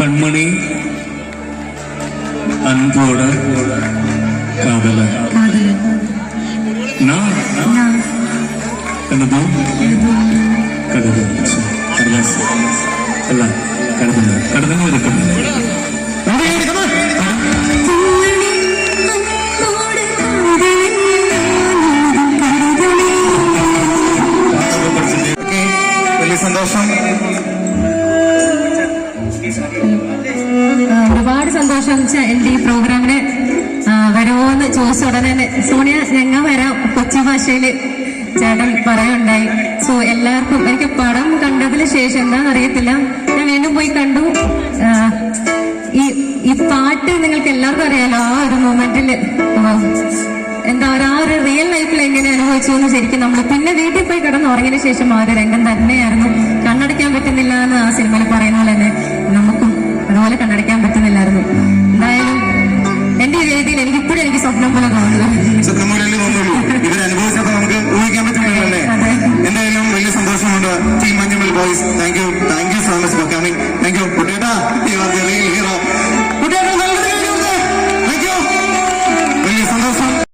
കൺമണി അൻപോട് കാതല അല്ല കടന്നു കടന്നു വരുന്നു സന്തോഷം വെച്ചാൽ എന്റെ ഈ പ്രോഗ്രാമിന് വരുമോന്ന് ചോദിച്ച ഉടനെ തന്നെ സോണിയ ഞങ്ങ വരാം കൊച്ചി ഭാഷയിൽ ചേട്ടൻ പറയുണ്ടായി. സോ എല്ലാവർക്കും എനിക്ക് പടം കണ്ടതിന് ശേഷം എന്താണെന്ന് അറിയത്തില്ല ഞാൻ വീണ്ടും പോയി കണ്ടു. ഈ ഈ പാട്ട് നിങ്ങൾക്ക് എല്ലാവർക്കും അറിയാലോ ആ ഒരു മൊമെന്റിൽ എന്താ പറയുക ആ ഒരു റിയൽ ലൈഫിൽ എങ്ങനെ അനുഭവിച്ചു എന്ന് ശരിക്കും നമ്മൾ പിന്നെ വീട്ടിൽ പോയി കിടന്ന് ഉറങ്ങിയതിന് ശേഷം ആ ഒരു രംഗം തന്നെയായിരുന്നു. സ്വപ്നമൂലല്ലേ തോന്നുള്ളൂ ഇവർ അനുഭവിച്ചപ്പോ നമുക്ക് ഊഹിക്കാൻ പറ്റില്ലല്ലേ എന്തായാലും വലിയ സന്തോഷമുണ്ട്. Team Manjummel boys thank you thank